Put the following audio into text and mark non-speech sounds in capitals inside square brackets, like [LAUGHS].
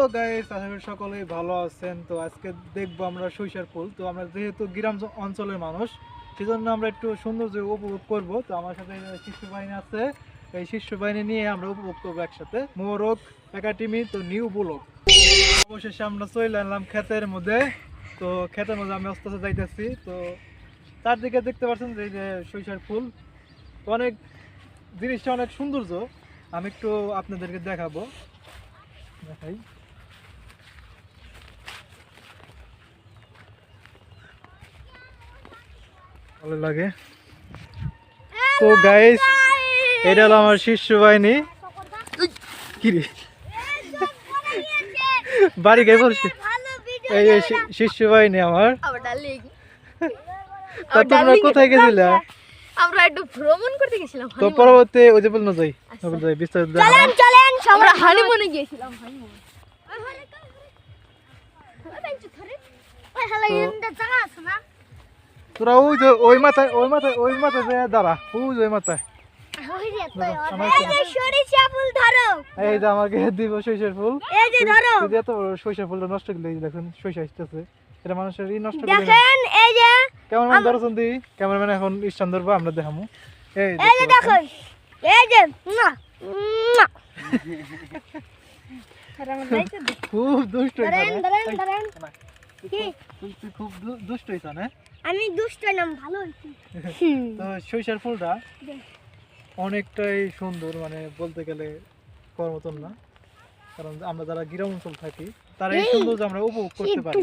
Hello guys আশা করি সকলেই ভালো আছেন। তো আজকে দেখব আমরা সরিষার ফুল। তো আমরা যেহেতু গ্রাম অঞ্চলের মানুষ, সেজন্য আমরা একটু সৌন্দর্য উপভোগ করব। তো আমার সাথে শিশু বাহিনী আছে। এই শিশু বাহিনী নিয়ে আমরা উপভোগ করব একসাথে। মোরক একাডেমি, তো নিউ ব্লক। অবশেষে আমরা চলে আনলাম ক্ষেতের মধ্যে। তো ক্ষেতের মধ্যে আমি আস্তে আস্তে যাইতেছি। তো চারদিকে দেখতে পাচ্ছেন যে যে সরিষার ফুল। তো অনেক জিনিসটা অনেক সৌন্দর্য। আমি একটু আপনাদেরকে দেখাবো। দেখাই। ভালো লাগে। তো গাইস এটা হলো আমার শিষ্য বাহিনী। কি রে? বাড়ি গাই বলছি। এই যে বাহিনী আমার। তা তোমরা কোথায় গেছিলা? আমরা একটু ভ্রমণ করতে গেছিলাম তো পরবর্তী ওই যে যাই যাই বিস্তারিত দেখাবো। চলেন আমরা হানিমুনে গিয়েছিলাম হানিমুন তোরা ওই যে ওই মাথায় ওই মাথায় ওই মাথায় যায় দাঁড়া ওই যে ওই মাথায় এই যে আমাকে দিব সরিষার ফুল যদি এত সরিষার ফুলটা নষ্ট করলে এই যে দেখুন সরিষা আসতেছে এটা মানুষের ই নষ্ট করে দেখেন এই যে ক্যামেরাম্যান ধরছেন দি ক্যামেরাম্যান এখন ধরবো আমরা দেখামু এই যে? দেখুন যে। খুব দুষ্ট ধরেন ধরেন ধরেন কি? তুই তুই খুব দুষ্ট হইছ না? আমি দুষ্ট নাম ভালো হইছি [LAUGHS] তো সরিষার ফুলটা অনেকটাই সুন্দর মানে বলতে গেলে করার মতন না। কারণ আমরা যারা গ্রাম অঞ্চল থাকি তারা এই, সৌন্দর্য আমরা উপভোগ করতে পারি